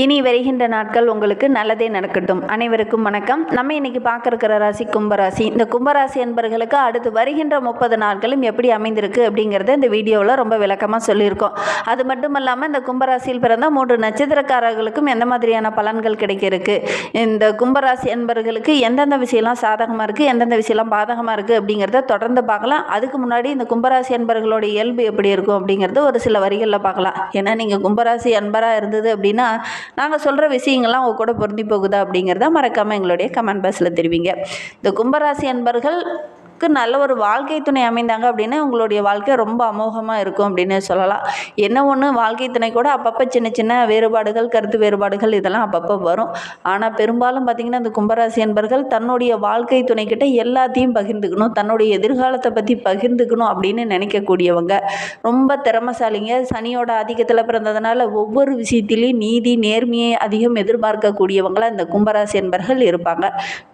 இனி வருகின்ற நாட்கள் உங்களுக்கு நல்லதே நடக்கட்டும். அனைவருக்கும் வணக்கம். நம்ம இன்னைக்கு பார்க்க ராசி கும்பராசி. இந்த கும்பராசி என்பர்களுக்கு அடுத்து வருகின்ற முப்பது நாட்களும் எப்படி அமைந்திருக்கு அப்படிங்கிறத இந்த வீடியோவில் ரொம்ப விளக்கமாக சொல்லியிருக்கோம். அது மட்டும் இல்லாமல் இந்த கும்பராசியில் பிறந்த மூன்று நட்சத்திரக்காரர்களுக்கும் எந்த மாதிரியான பலன்கள் கிடைக்கிறதுக்கு? இந்த கும்பராசி என்பர்களுக்கு எந்தெந்த விஷயம்லாம் சாதகமாக இருக்குது எந்தெந்த விஷயம்லாம் பாதகமாக இருக்குது அப்படிங்கிறத தொடர்ந்து பார்க்கலாம். அதுக்கு முன்னாடி இந்த கும்பராசி என்பர்களோட இயல்பு எப்படி இருக்கும் அப்படிங்கிறது ஒரு சில வரிகளில் பார்க்கலாம். ஏன்னா நீங்கள் கும்பராசி அன்பராக இருந்தது அப்படின்னா நாங்கள் சொல்கிற விஷயங்கள்லாம் உங்கள் கூட பொருந்தி போகுதா அப்படிங்கிறத மறக்காமல் எங்களுடைய கமெண்ட் பாக்ஸில் தெரிவிங்க. இந்த கும்பராசி உங்களுக்கு நல்ல ஒரு வாழ்க்கை துணை அமைந்தாங்க அப்படின்னா உங்களுடைய வாழ்க்கை ரொம்ப அமோகமாக இருக்கும் அப்படின்னு சொல்லலாம். என்ன ஒன்று வாழ்க்கை துணை கூட அப்பப்போ சின்ன சின்ன வேறுபாடுகள் கருத்து வேறுபாடுகள் இதெல்லாம் அப்பப்போ வரும். ஆனால் பெரும்பாலும் பார்த்திங்கன்னா இந்த கும்பராசி என்பர்கள் தன்னுடைய வாழ்க்கை துணைக்கிட்ட எல்லாத்தையும் பகிர்ந்துக்கணும் தன்னுடைய எதிர்காலத்தை பற்றி பகிர்ந்துக்கணும் அப்படின்னு நினைக்கக்கூடியவங்க. ரொம்ப திறமசாலிங்க. சனியோட ஆதிக்கத்தில் பிறந்ததுனால ஒவ்வொரு விஷயத்திலையும் நீதி நேர்மையை அதிகம் எதிர்பார்க்கக்கூடியவங்களாக இந்த கும்பராசி என்பர்கள் இருப்பாங்க.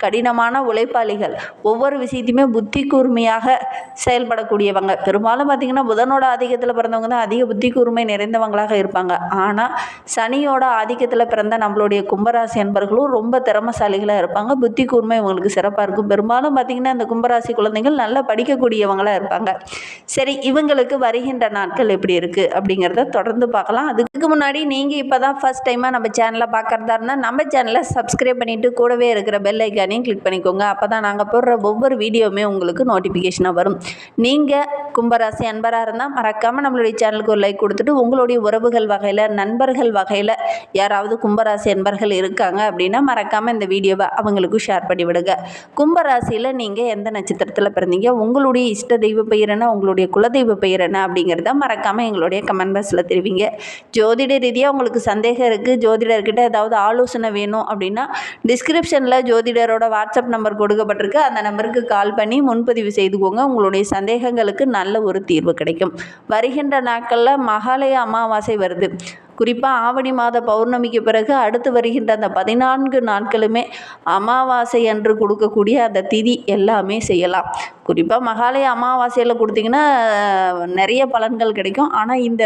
கடினமான உழைப்பாளிகள். ஒவ்வொரு விஷயத்தையுமே புத்தி புத்தி கூர்மையாக செயல்படக்கூடியவங்க. பெரும்பாலும் பார்த்திங்கன்னா புதனோட ஆதிக்கத்தில் பிறந்தவங்க தான் அதிக புத்தி கூர்மை நிறைந்தவங்களாக இருப்பாங்க. ஆனால் சனியோட ஆதிக்கத்தில் பிறந்த நம்மளுடைய கும்பராசி என்பர்களும் ரொம்ப திறமசாலிகளாக இருப்பாங்க. புத்தி கூர்மை இவங்களுக்கு சிறப்பாக இருக்கும். பெரும்பாலும் பார்த்திங்கன்னா அந்த கும்பராசி குழந்தைகள் நல்லா படிக்கக்கூடியவங்களாக இருப்பாங்க. சரி இவங்களுக்கு வருகின்ற நாட்கள் எப்படி இருக்குது அப்படிங்கிறத தொடர்ந்து பார்க்கலாம். அதுக்கு முன்னாடி நீங்கள் இப்போ தான் ஃபஸ்ட் டைமாக நம்ம சேனலை பார்க்குறதா இருந்தால் நம்ம சேனலை சப்ஸ்கிரைப் பண்ணிவிட்டு கூடவே இருக்கிற பெல் ஐக்கானையும் கிளிக் பண்ணிக்கோங்க. அப்போ தான் நாங்கள் போடுற ஒவ்வொரு வீடியோவுமே உங்களுக்கு நோட்டிஃபிகேஷனாக வரும். நீங்கள் கும்பராசி அன்பராக இருந்தால் மறக்காமல் நம்மளுடைய சேனலுக்கு ஒரு லைக் கொடுத்துட்டு உங்களுடைய உறவுகள் வகையில் நண்பர்கள் வகையில் யாராவது கும்பராசி அன்பர்கள் இருக்காங்க அப்படின்னா மறக்காமல் இந்த வீடியோவை அவங்களுக்கும் ஷேர் பண்ணி விடுங்க. கும்பராசியில் நீங்கள் எந்த நட்சத்திரத்தில் பிறந்தீங்க உங்களுடைய இஷ்ட தெய்வ பெயர் என்ன உங்களுடைய குலதெய்வ பெயர் என்ன அப்படிங்கிறத மறக்காமல் எங்களுடைய கமெண்ட் பாக்ஸில் தெரிவிங்க. ஜோதிட ரீதியாக உங்களுக்கு சந்தேகம் இருக்குது ஜோதிடர்கிட்ட ஏதாவது ஆலோசனை வேணும் அப்படின்னா டிஸ்கிரிப்ஷனில் ஜோதிடரோட வாட்ஸ்அப் நம்பர் கொடுக்கப்பட்டிருக்கு. அந்த நம்பருக்கு கால் பண்ணி முன்பதிவு செய்துக்கோங்க உங்களுடைய சந்தேகங்களுக்கு நல்ல ஒரு தீர்வு கிடைக்கும். வருகின்ற நாட்களில் மகாலய அமாவாசை வருது. குறிப்பாக ஆவணி மாத பௌர்ணமிக்கு பிறகு அடுத்து வருகின்ற அந்த பதினான்கு நாட்களுமே அமாவாசை அன்று கொடுக்கக்கூடிய அந்த திதி எல்லாமே செய்யலாம். குறிப்பாக மகாலய அமாவாசையில் கொடுத்தீங்கன்னா நிறைய பலன்கள் கிடைக்கும். ஆனால் இந்த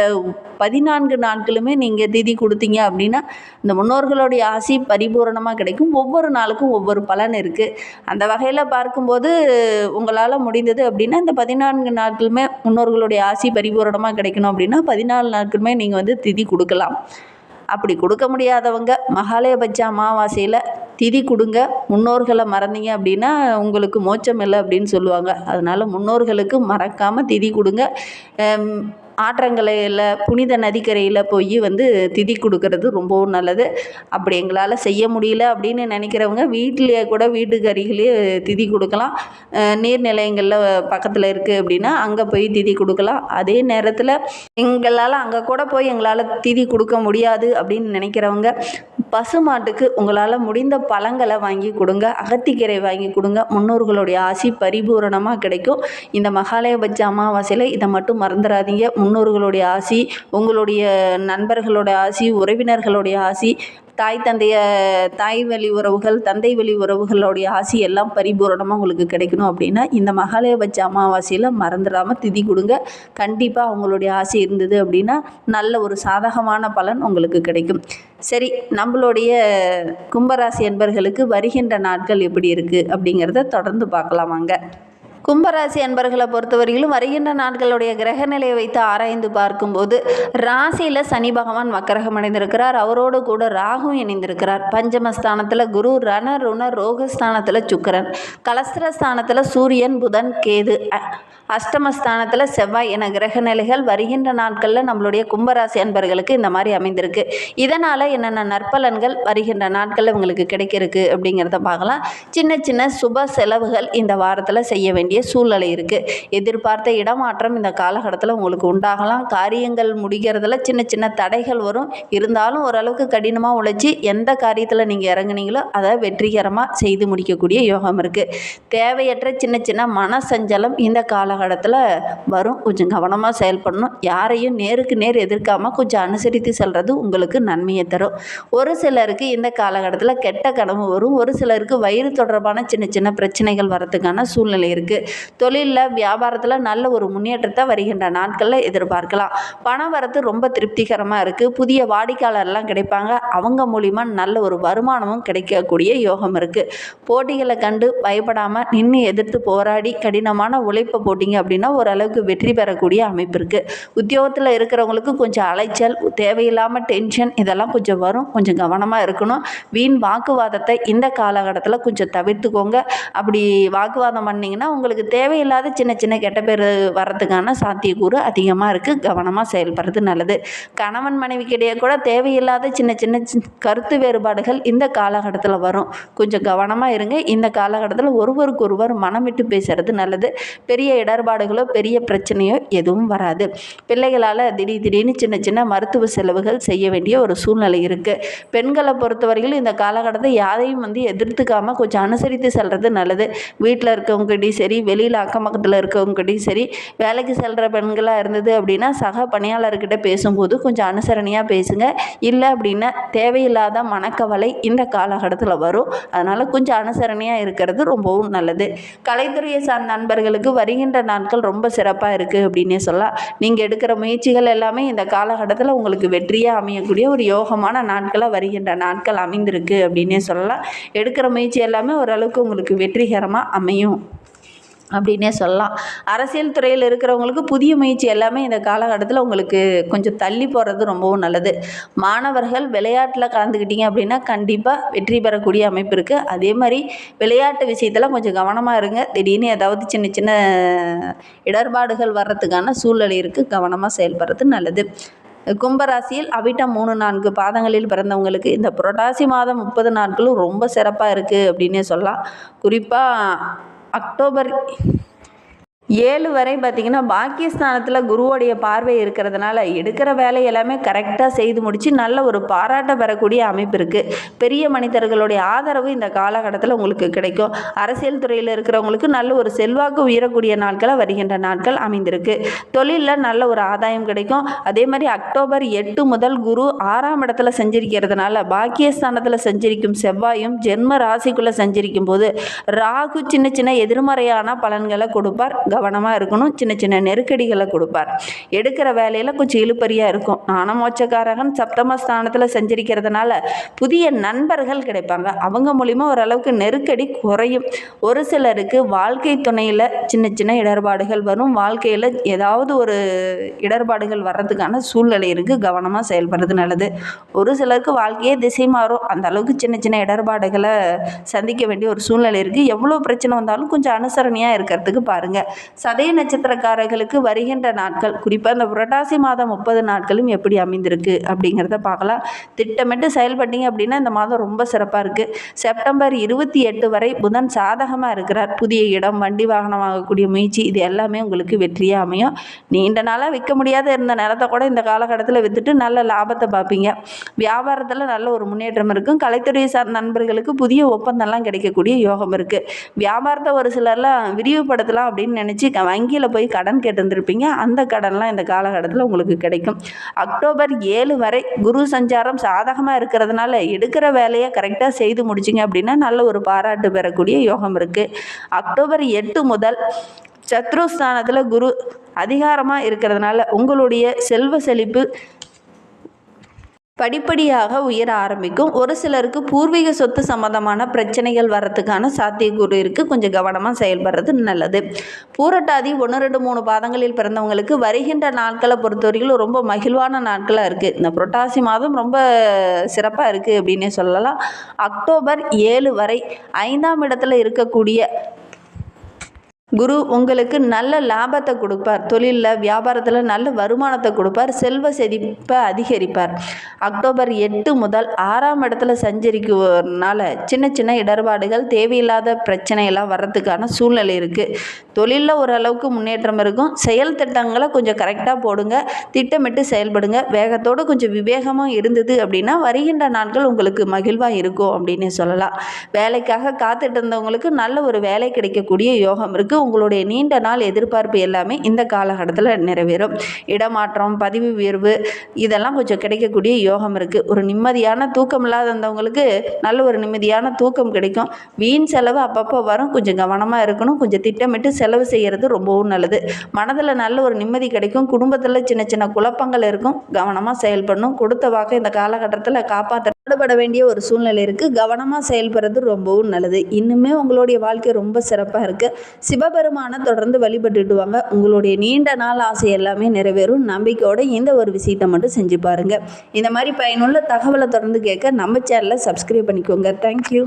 பதினான்கு நாட்களுமே நீங்கள் திதி கொடுத்தீங்க அப்படின்னா இந்த முன்னோர்களுடைய ஆசி பரிபூரணமாக கிடைக்கும். ஒவ்வொரு நாளுக்கும் ஒவ்வொரு பலன் இருக்குது அந்த வகையில் பார்க்கும்போது உங்களால் முடிந்தது அப்படின்னா இந்த பதினான்கு நாட்களுமே முன்னோர்களுடைய ஆசி பரிபூரணமாக கிடைக்கணும் அப்படின்னா பதினாலு நாட்களுமே நீங்கள் வந்து திதி கொடுக்கலாம். அப்படி கொடுக்க முடியாதவங்க மகாலயபட்ச அமாவாசையில் திதி கொடுங்க. முன்னோர்களை மறந்தீங்க அப்படின்னா உங்களுக்கு மோச்சம் இல்லை அப்படின்னு சொல்லுவாங்க. அதனால் முன்னோர்களுக்கு மறக்காமல் திதி கொடுங்க. ஆற்றங்கரையில் புனித நதிக்கரையில் போய் வந்து திதி கொடுக்கறது ரொம்பவும் நல்லது. அப்படி எங்களால் செய்ய முடியல அப்படின்னு நினைக்கிறவங்க வீட்டிலேயே கூட வீட்டுக்கு அருகிலேயே திதி கொடுக்கலாம். நீர்நிலையங்களில் பக்கத்தில் இருக்குது அப்படின்னா அங்கே போய் திதி கொடுக்கலாம். அதே நேரத்தில் எங்களால் அங்கே கூட போய் எங்களால் திதி கொடுக்க முடியாது அப்படின்னு நினைக்கிறவங்க பசுமாட்டுக்கு உங்களால் முடிந்த பழங்களை வாங்கி கொடுங்க அகத்திக்கீரை வாங்கி கொடுங்க. முன்னோர்களுடைய ஆசி பரிபூரணமாக கிடைக்கும். இந்த மகாலயபட்ச அமாவாசையில் இதை மட்டும் மறந்துடாதீங்க. முன்னோர்களுடைய ஆசி உங்களுடைய நண்பர்களுடைய ஆசி உறவினர்களுடைய ஆசி தாய் தந்தைய தாய் வழி உறவுகள் தந்தை வழி உறவுகளுடைய ஆசி எல்லாம் பரிபூரணமாக உங்களுக்கு கிடைக்கணும் அப்படின்னா இந்த மகாலயபட்ச அமாவாசையில் மறந்துடாமல் திதி கொடுங்க. கண்டிப்பாக அவங்களுடைய ஆசை இருந்தது அப்படின்னா நல்ல ஒரு சாதகமான பலன் உங்களுக்கு கிடைக்கும். சரி நம்மளுடைய கும்பராசி என்பர்களுக்கு வருகின்ற நாட்கள் எப்படி இருக்குது அப்படிங்கிறத தொடர்ந்து பார்க்கலாம் வாங்க. கும்பராசி அன்பர்களை பொறுத்தவரையிலும் வருகின்ற நாட்களுடைய கிரக நிலையை வைத்து ஆராய்ந்து பார்க்கும்போது ராசியில் சனி பகவான் மக்கரகம் அடைந்திருக்கிறார் அவரோடு கூட ராகும் இணைந்திருக்கிறார். பஞ்சமஸ்தானத்தில் குரு ரண ருண ரோகஸ்தானத்தில் சுக்கரன். கலஸ்திரஸ்தானத்தில் சூரியன் புதன் கேது. அ- அஷ்டமஸ்தானத்தில் செவ்வாய் என கிரக நிலைகள் வருகின்ற நாட்களில் நம்மளுடைய கும்பராசி அன்பர்களுக்கு இந்த மாதிரி அமைந்திருக்கு. இதனால் என்னென்ன நற்பலன்கள் வருகின்ற நாட்களில் உங்களுக்கு கிடைக்கிறதுக்கு அப்படிங்கிறத பார்க்கலாம். சின்ன சின்ன சுப செலவுகள் இந்த வாரத்தில் செய்ய வேண்டிய சூழ்நிலை இருக்குது எதிர்பார்த்த இடமாற்றம் இந்த காலகட்டத்தில் உங்களுக்கு உண்டாகலாம். காரியங்கள் முடிகிறதுல சின்ன சின்ன தடைகள் வரும். இருந்தாலும் ஓரளவுக்கு கடினமாக உழைச்சி எந்த காரியத்தில் நீங்கள் இறங்குனீங்களோ அதை வெற்றிகரமாக செய்து முடிக்கக்கூடிய யோகம் இருக்குது தேவையற்ற சின்ன சின்ன மனசஞ்சலம் இந்த காலகட்டத்தில் வரும். கொஞ்சம் கவனமாக செயல்படணும். யாரையும் நேருக்கு நேர் எதிர்க்காமல் கொஞ்சம் அனுசரித்து செல்வது உங்களுக்கு நன்மையை தரும். ஒரு சிலருக்கு இந்த காலகட்டத்தில் கெட்ட கனவு வரும். ஒரு சிலருக்கு வயிறு தொடர்பான சின்ன சின்ன பிரச்சனைகள் வரதுக்கான சூழ்நிலை இருக்குது தொழிலில் வியாபாரத்தில் நல்ல ஒரு முன்னேற்றத்தை வருகின்ற நாட்களில் எதிர்பார்க்கலாம். பண வரத்து ரொம்ப திருப்திகரமாக இருக்குது புதிய வாடிக்கையாளர்லாம் கிடைப்பாங்க. அவங்க மூலிமா நல்ல ஒரு வருமானமும் கிடைக்கக்கூடிய யோகம் இருக்குது போட்டிகளை கண்டு பயப்படாமல் நின்று எதிர்த்து போராடி கடினமான உழைப்பை போட்டிங்க அப்படின்னா ஓரளவுக்கு வெற்றி பெறக்கூடிய அமைப்பு இருக்குது உத்தியோகத்தில் இருக்கிறவங்களுக்கு கொஞ்சம் அலைச்சல் தேவையில்லாமல் டென்ஷன் இதெல்லாம் கொஞ்சம் வரும். கொஞ்சம் கவனமாக இருக்கணும். வீண் வாக்குவாதத்தை இந்த காலகட்டத்தில் கொஞ்சம் தவிர்த்துக்கோங்க. அப்படி வாக்குவாதம் பண்ணிங்கன்னா உங்களுக்கு தேவையில்லாத சின்ன சின்ன கெட்ட பேர் வர்றதுக்கான சாத்தியக்கூறு அதிகமாக இருக்குது கவனமாக செயல்படுறது நல்லது. கணவன் மனைவிக்கிடையே கூட தேவையில்லாத சின்ன சின்ன கருத்து வேறுபாடுகள் இந்த காலகட்டத்தில் வரும். கொஞ்சம் கவனமாக இருங்க. இந்த காலகட்டத்தில் ஒருவருக்கொருவர் மனம் விட்டு பேசுகிறது நல்லது. பெரிய இடர்பாடுகளோ பெரிய பிரச்சனையோ எதுவும் வராது. பிள்ளைகளால் திடீர் திடீர்னு சின்ன சின்ன மருத்துவ செலவுகள் செய்ய வேண்டிய ஒரு சூழ்நிலை இருக்குது பெண்களை பொறுத்தவரையிலும் இந்த காலகட்டத்தை யாரையும் வந்து எதிர்த்துக்காமல் கொஞ்சம் அனுசரித்து செல்வது நல்லது. வீட்டில் இருக்கவங்ககிட்டையும் சரி வெளியில் அக்கம் பக்கத்தில் இருக்கவங்ககிட்டையும் சரி வேலைக்கு செல்கிற பெண்களாக இருந்தது அப்படின்னா சக பணியாளர்கிட்ட பேசும்போது கொஞ்சம் அனுசரணையாக பேசுங்க. இல்லை அப்படின்னா தேவையில்லாத மனக்கவலை இந்த காலகட்டத்தில் வரும். அதனால் கொஞ்சம் அனுசரணையாக இருக்கிறது ரொம்பவும் நல்லது. கலைத்துறையை சார்ந்த நண்பர்களுக்கு வருகின்ற நாட்கள் ரொம்ப சிறப்பாக இருக்குது அப்படின்னே சொல்லலாம். நீங்கள் எடுக்கிற முயற்சிகள் எல்லாமே இந்த காலகட்டத்தில் உங்களுக்கு வெற்றியாக அமையக்கூடிய ஒரு யோகமான நாட்களாக வருகின்ற நாட்கள் அமைந்திருக்கு அப்படின்னே சொல்லலாம். எடுக்கிற முயற்சி எல்லாமே ஓரளவுக்கு உங்களுக்கு வெற்றிகரமாக அமையும். அப்படின்னே சொல்லலாம். அரசியல் துறையில் இருக்கிறவங்களுக்கு புதிய முயற்சி எல்லாமே இந்த காலகட்டத்தில் உங்களுக்கு கொஞ்சம் தள்ளி போகிறது ரொம்பவும் நல்லது. மாணவர்கள் விளையாட்டில் கலந்துக்கிட்டீங்க அப்படின்னா கண்டிப்பாக வெற்றி பெறக்கூடிய அமைப்பு இருக்குது அதே மாதிரி விளையாட்டு விஷயத்தில் கொஞ்சம் கவனமாக இருங்க. திடீர்னு ஏதாவது சின்ன சின்ன இடர்பாடுகள் வர்றதுக்கான சூழ்நிலை இருக்குது கவனமாக செயல்படுறது நல்லது. கும்பராசியில் அவிட்டம் மூணு நான்கு பாதங்களில் பிறந்தவங்களுக்கு இந்த புரட்டாசி மாதம் முப்பது நாட்களும் ரொம்ப சிறப்பாக இருக்குது அப்படின்னே சொல்லலாம். குறிப்பாக அக்டோபர் ஏழு வரை பார்த்திங்கன்னா பாக்கியஸ்தானத்தில் குருவோடைய பார்வை இருக்கிறதுனால எடுக்கிற வேலை எல்லாமே கரெக்டாக செய்து முடித்து நல்ல ஒரு பாராட்ட பெறக்கூடிய அமைப்பு இருக்குது பெரிய மனிதர்களுடைய ஆதரவு இந்த காலகட்டத்தில் உங்களுக்கு கிடைக்கும். அரசியல் துறையில் இருக்கிறவங்களுக்கு நல்ல ஒரு செல்வாக்கு உயரக்கூடிய நாட்களாக வருகின்ற நாட்கள் அமைந்திருக்கு. தொழிலில் நல்ல ஒரு ஆதாயம் கிடைக்கும். அதே மாதிரி அக்டோபர் எட்டு முதல் குரு ஆறாம் இடத்துல செஞ்சிருக்கிறதுனால பாக்கியஸ்தானத்தில் செஞ்சிருக்கும் செவ்வாயும் ஜென்ம ராசிக்குள்ளே செஞ்சிருக்கும் போது ராகு சின்ன சின்ன எதிர்மறையான பலன்களை கொடுப்பார். கவனமாக இருக்கணும். சின்ன சின்ன நெருக்கடிகளை கொடுப்பார். எடுக்கிற வேலையில் கொஞ்சம் இழுப்பறியாக இருக்கும். நாணமோச்சக்காரகன் சப்தமஸ்தானத்தில் செஞ்சிருக்கிறதுனால புதிய நண்பர்கள் கிடைப்பாங்க. அவங்க மூலிமா ஓரளவுக்கு நெருக்கடி குறையும். ஒரு சிலருக்கு வாழ்க்கை துணையில் சின்ன சின்ன இடர்பாடுகள் வரும். வாழ்க்கையில் ஏதாவது ஒரு இடர்பாடுகள் வர்றதுக்கான சூழ்நிலை இருக்குது கவனமாக செயல்படுறது நல்லது. ஒரு சிலருக்கு வாழ்க்கையே திசை மாறும். அந்த அளவுக்கு சின்ன சின்ன இடர்பாடுகளை சந்திக்க வேண்டிய ஒரு சூழ்நிலை இருக்குது எவ்வளோ பிரச்சனை வந்தாலும் கொஞ்சம் அனுசரணையாக இருக்கிறதுக்கு பாருங்கள் சதய நட்சத்திரக்காரர்களுக்கு வருகின்ற நாட்கள் குறிப்பாக இந்த புரட்டாசி மாதம் முப்பது நாட்களும் எப்படி அமைந்திருக்கு அப்படிங்கிறத பார்க்கலாம். திட்டமிட்டு செயல்பட்டீங்க அப்படின்னா இந்த மாதம் ரொம்ப சிறப்பாக இருக்குது செப்டம்பர் இருபத்தி எட்டு வரை புதன் சாதகமாக இருக்கிறார். புதிய இடம் வண்டி வாகனம் வாங்கக்கூடிய முயற்சி இது எல்லாமே உங்களுக்கு வெற்றியாக அமையும். நீண்ட நாளாக விற்க முடியாத இருந்த நிலத்தை கூட இந்த காலகட்டத்தில் விற்றுட்டு நல்ல லாபத்தை பார்ப்பீங்க. வியாபாரத்தில் நல்ல ஒரு முன்னேற்றம் இருக்கும். கலைத்துறையை சார்ந்த நண்பர்களுக்கு புதிய ஒப்பந்தம்லாம் கிடைக்கக்கூடிய யோகம் இருக்குது வியாபாரத்தை ஒரு சிலர்லாம் விரிவுபடுத்தலாம் அப்படின்னு நினச்சி வங்கியில் போய் கடன் கேட்டிருந்திருப்பீங்க. அந்த கடன்லாம் இந்த காலகட்டத்தில் உங்களுக்கு கிடைக்கும். அக்டோபர் ஏழு வரை குரு சஞ்சாரம் சாதகமாக இருக்கிறதுனால எடுக்கிற வேலையை கரெக்டாக செய்து முடிச்சிங்க அப்படின்னா நல்ல ஒரு பாராட்டு பெறக்கூடிய யோகம் இருக்குது அக்டோபர் எட்டு முதல் சத்ருஸ்தானத்தில் குரு அதிகாரமாக இருக்கிறதுனால உங்களுடைய செல்வ செழிப்பு படிப்படியாக உயர ஆரம்பிக்கும். ஒரு சிலருக்கு பூர்வீக சொத்து சம்மந்தமான பிரச்சனைகள் வர்றதுக்கான சாத்தியக்கூறு இருக்குது கொஞ்சம் கவனமாக செயல்படுறது நல்லது. பூரட்டாதி ஒன்று ரெண்டு மூணு பாதங்களில் பிறந்தவங்களுக்கு வருகின்ற நாட்களை பொறுத்தவரையிலும் ரொம்ப மகிழ்வான நாட்களாக இருக்குது இந்த புரட்டாசி மாதம் ரொம்ப சிறப்பாக இருக்குது அப்படின்னே சொல்லலாம். அக்டோபர் ஏழு வரை ஐந்தாம் இடத்துல இருக்கக்கூடிய குரு உங்களுக்கு நல்ல லாபத்தை கொடுப்பார். தொழிலில் வியாபாரத்தில் நல்ல வருமானத்தை கொடுப்பார். செல்வ செழிப்பை அதிகரிப்பார். அக்டோபர் எட்டு முதல் ஆறாம் இடத்துல சஞ்சரிக்கிறதுனால சின்ன சின்ன இடர்பாடுகள் தேவையில்லாத பிரச்சனையெல்லாம் வர்றதுக்கான சூழ்நிலை இருக்குது தொழிலில் ஓரளவுக்கு முன்னேற்றம் இருக்கும். செயல் திட்டங்களை கொஞ்சம் கரெக்டாக போடுங்க. திட்டமிட்டு செயல்படுங்க. வேகத்தோடு கொஞ்சம் விவேகமாக இருந்தது அப்படின்னா வருகின்ற நாட்கள் உங்களுக்கு மகிழ்வாக இருக்கும் அப்படின்னு சொல்லலாம். வேலைக்காக காத்துட்டு இருந்தவங்களுக்கு நல்ல ஒரு வேலை கிடைக்கக்கூடிய யோகம் இருக்குது உங்களுடைய நீண்ட நாள் எதிர்பார்ப்பு எல்லாமே இந்த காலகட்டத்தில் நிறைவேறும். இடமாற்றம் பதிவு உயர்வு இதெல்லாம் கொஞ்சம் கிடைக்கக்கூடிய யோகம் இருக்குது ஒரு நிம்மதியான தூக்கம் இல்லாதவங்களுக்கு நல்ல ஒரு நிம்மதியான தூக்கம் கிடைக்கும். வீண் செலவு அப்பப்போ வரும். கொஞ்சம் கவனமாக இருக்கணும். கொஞ்சம் திட்டமிட்டு செலவு செய்கிறது ரொம்பவும் நல்லது. மனதில் நல்ல ஒரு நிம்மதி கிடைக்கும். குடும்பத்தில் சின்ன சின்ன குழப்பங்கள் இருக்கும். கவனமாக செயல்படணும். கொடுத்த வாக்கை இந்த காலகட்டத்தில் காப்பாற்ற பாடுபட வேண்டிய ஒரு சூழ்நிலை இருக்குது கவனமாக செயல்படுறது ரொம்பவும் நல்லது. இன்னுமே உங்களுடைய வாழ்க்கை ரொம்ப சிறப்பாக இருக்குது சிவபெருமானை தொடர்ந்து வழிபட்டுட்டு வாங்க உங்களுடைய நீண்ட நாள் ஆசை எல்லாமே நிறைவேறும். நம்பிக்கையோடு இந்த ஒரு விஷயத்தை மட்டும் செஞ்சு பாருங்கள் இந்த மாதிரி பயனுள்ள தகவலை தொடர்ந்து கேட்க நம்ம சேனலை சப்ஸ்கிரைப் பண்ணிக்கோங்க. தேங்க்யூ